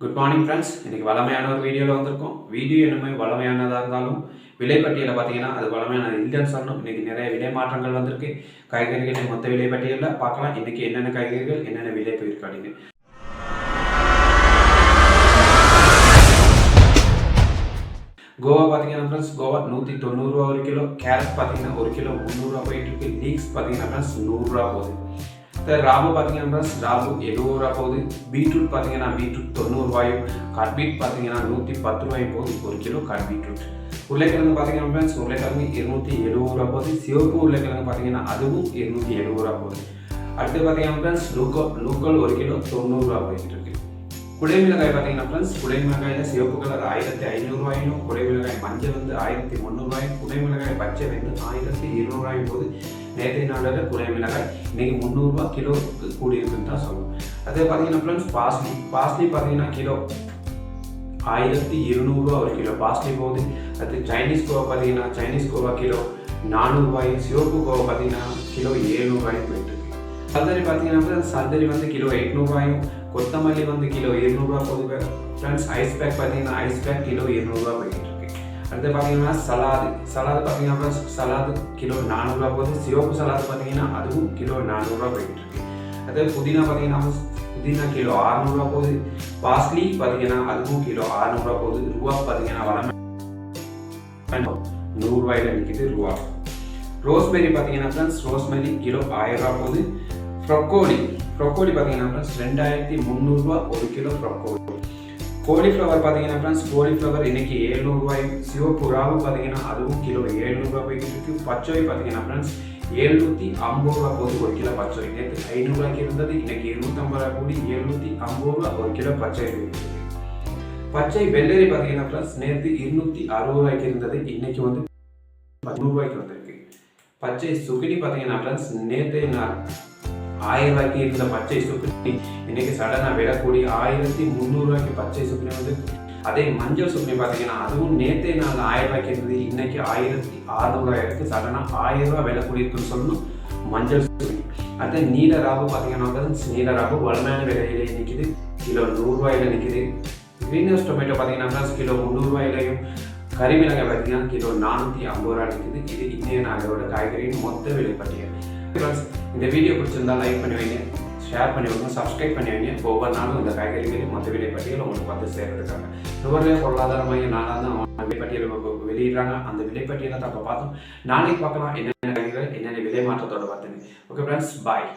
Good morning friends இன்னைக்கு வளமையான ஒரு வீடியோவில் வந்திருக்கோம். வீடியோ என்னமே வளமையானதாக இருந்தாலும் விலைப்பட்டியலில் பார்த்தீங்கன்னா அது வளமையானது இல்லைன்னு சொல்லணும். இன்னைக்கு நிறைய விலை மாற்றங்கள் வந்திருக்கு. காய்கறிகளின் மொத்த விலைப்பட்டியலில் பார்க்கலாம் இன்றைக்கி என்னென்ன காய்கறிகள் என்னென்ன விலை போயிருக்கு அப்படின்னு. கோவா பார்த்தீங்கன்னா ஃப்ரெண்ட்ஸ் கோவா நூற்றி தொண்ணூறுரூவா ஒரு கிலோ. கேரட் பார்த்தீங்கன்னா ஒரு கிலோ முந்நூறுரூவா போயிட்டு இருக்கு. லீக்ஸ் பார்த்தீங்கன்னா ஃப்ரெண்ட்ஸ் நூறுரூவா போகுது. சார் ராபு பார்த்தீங்கன்னா ராபு எழுபது ரூபா போகுது. பீட்ரூட் பார்த்தீங்கன்னா பீட்ரூட் தொண்ணூறுரூவாயும் கட்பீட் பார்த்தீங்கன்னா நூற்றி பத்து ரூபாயும் போகுது. ஒரு கிலோ கட் பீட்ரூட் உருளைக்கிழங்கு பார்த்தீங்கன்னா ஃப்ரெண்ட்ஸ் உருளைக்கிழங்கு இருநூற்றி எழுபது ரூபா போகுது. சிவப்பு உருளைக்கிழங்கு பார்த்தீங்கன்னா அதுவும் இருநூற்றி எழுபது ரூபா போகுது. அடுத்து பார்த்தீங்கன்னா ஃப்ரெண்ட்ஸ் நூக்கல் நூக்கல் ஒரு கிலோ தொண்ணூறுரூவா போயிட்டு இருக்கு. குடை மிளகாய் பார்த்தீங்கன்னா ஃப்ரெண்ட்ஸ் குடை மிளகாயில் சிவப்பு கலர் ஆயிரத்தி ஐநூறுரூவாயும் குடை மிளகாய் மஞ்சள் வந்து ஆயிரத்தி முந்நூறுரூவாயும் குடை மிளகாய் பச்சை வந்து ஆயிரத்தி இருநூறுவாயும் போது நேற்றைய நாளில் குடை மிளகாய் இன்றைக்கி முந்நூறுரூவா கிலோ கூடி இருக்குன்னு தான் சொல்லணும். அதே பார்த்தீங்கன்னா ஃப்ரெண்ட்ஸ் பாஸ்லி பாஸ்லி பார்த்தீங்கன்னா கிலோ ஆயிரத்தி இருநூறுவா ஒரு கிலோ. பாஸ்லி போகுது. அது சைனீஸ் கோவா பார்த்தீங்கன்னா சைனீஸ் கோவா கிலோ நானூறுபாயும் சிவப்பு கோவா பார்த்தீங்கன்னா கிலோ ஏழ்நூறுவாயும் போயிட்டுருக்கு சல்தரி பார்த்தீங்கன்னா சல்தரி வந்து கிலோ எட்நூறுபாயும் கொத்தமல்லி வந்து கிலோ இருநூறுவா போகுது. ஃப்ரெண்ட்ஸ் ஐஸ் பேக் பார்த்தீங்கன்னா ஐஸ் பேக் கிலோ இருநூறுவா போயிட்டு அடுத்து பார்த்தீங்கன்னா சலாது. சலாது பார்த்தீங்கன்னா சலாது கிலோ நானூறுரூவா போகுது. சிவப்பு சலாது பார்த்தீங்கன்னா அதுவும் கிலோ நானூறுரூவா போயிட்டு இருக்கு. அதே புதினா பார்த்தீங்கன்னா புதினா கிலோ அறுநூறுவா போகுது. பாஸ்லி பார்த்தீங்கன்னா அதுவும் கிலோ அறுநூறுவா போகுது. ரூபா பார்த்தீங்கன்னா வளமை நூறுரூவாயில் நிற்கிது ரூபா. ரோஸ்மெரி பார்த்தீங்கன்னா ஃப்ரெண்ட்ஸ் ரோஸ்மெரி கிலோ ஆயிரம் ரூபா போகுது. ப்ரொக்கோலி ப்ரொக்கோலி பார்த்தீங்கன்னா ஃப்ரெண்ட்ஸ் ரெண்டாயிரத்தி முந்நூறுரூவா ஒரு கிலோ ப்ரொக்கோலி கோலிஃப்ளவர் பார்த்தீங்கன்னா ஃப்ரெண்ட்ஸ் கோலிஃப்ளவர் இன்னைக்கு ஏழ்நூறுவாயும் சிவப்பு ராவு பார்த்தீங்கன்னா அதுவும் கிலோ ஏழ்நூறுரூவா போய்கிட்டு இருக்கு. பச்சை பார்த்தீங்கன்னா ஃப்ரெண்ட்ஸ் எழுநூற்றி ஐம்பது ரூபா போது ஒரு கிலோ பச்சை நேற்று ஐநூறுரூவாய்க்கு இருந்தது இன்னைக்கு இருநூத்தம்பது ரூபா கூடி எழுநூற்றி ஐம்பது ரூபா ஒரு கிலோ பச்சை பச்சை வெள்ளரி பார்த்தீங்கன்னா ஃப்ரெண்ட்ஸ் நேற்று இருநூற்றி அறுபது ரூபாய்க்கு இருந்தது இன்னைக்கு வந்து நூறுரூவாய்க்கு வந்திருக்கு. பச்சை சுகினி பார்த்தீங்கன்னா ஃப்ரெண்ட்ஸ் நேற்று நான் ஆயிரம் ரூபாய்க்கு இருந்த பச்சை சுக்குனி இன்னைக்கு சடனாக விடக்கூடிய ஆயிரத்தி முந்நூறுரூவாய்க்கு பச்சை சுக்குனி வந்து அதே மஞ்சள் சுக்குனி பார்த்தீங்கன்னா அதுவும் நேற்றே நாள் ஆயிரம் ரூபாய்க்கு இருந்தது இன்னைக்கு ஆயிரத்தி அறுநூறுவாயிருக்கு சடனாக ஆயிரம் ரூபாய் விலை கூடியிருக்குன்னு சொல்லணும். மஞ்சள் சுக்குனி அதே நீல ராபு பார்த்தீங்கன்னா நீல ராபு வளமையான விலையிலே நிற்கிது கிலோ நூறுரூவாயில நிற்கிது கிரீன் ஹவுஸ் டொமேட்டோ பார்த்தீங்கன்னா கிலோ முந்நூறுரூவாயிலையும் கறிமிளகாய் பார்த்தீங்கன்னா கிலோ நானூற்றி ஐம்பது ரூபா இருக்குது. இது இந்திய நாடோட காய்கறியின் மொத்த விலைப்பட்டியல் இந்த வீடியோ பிடிச்சிருந்தா லைக் பண்ணி வைங்க ஷேர் பண்ணி வைங்க சப்ஸ்கிரைப் பண்ணி வைங்க. ஒவ்வொரு நாளும் இந்த காய்கறிகளின் மொத்த விலைப்பட்டியல் உங்களுக்கு வந்து சேர்றதுக்காக. நுகர்வே பொருளாதார மையம் நாளாக தான் விலைப்பட்டியல் வெளியிடுறாங்க. அந்த விலைப்பட்டியலை தான் பார்த்தோம். நாளைக்கு பார்க்கலாம் என்னென்ன காய்கறிகள் என்னென்ன விலை மாற்றத்தோட பார்த்துங்க ஓகே ஃப்ரெண்ட்ஸ் பாய்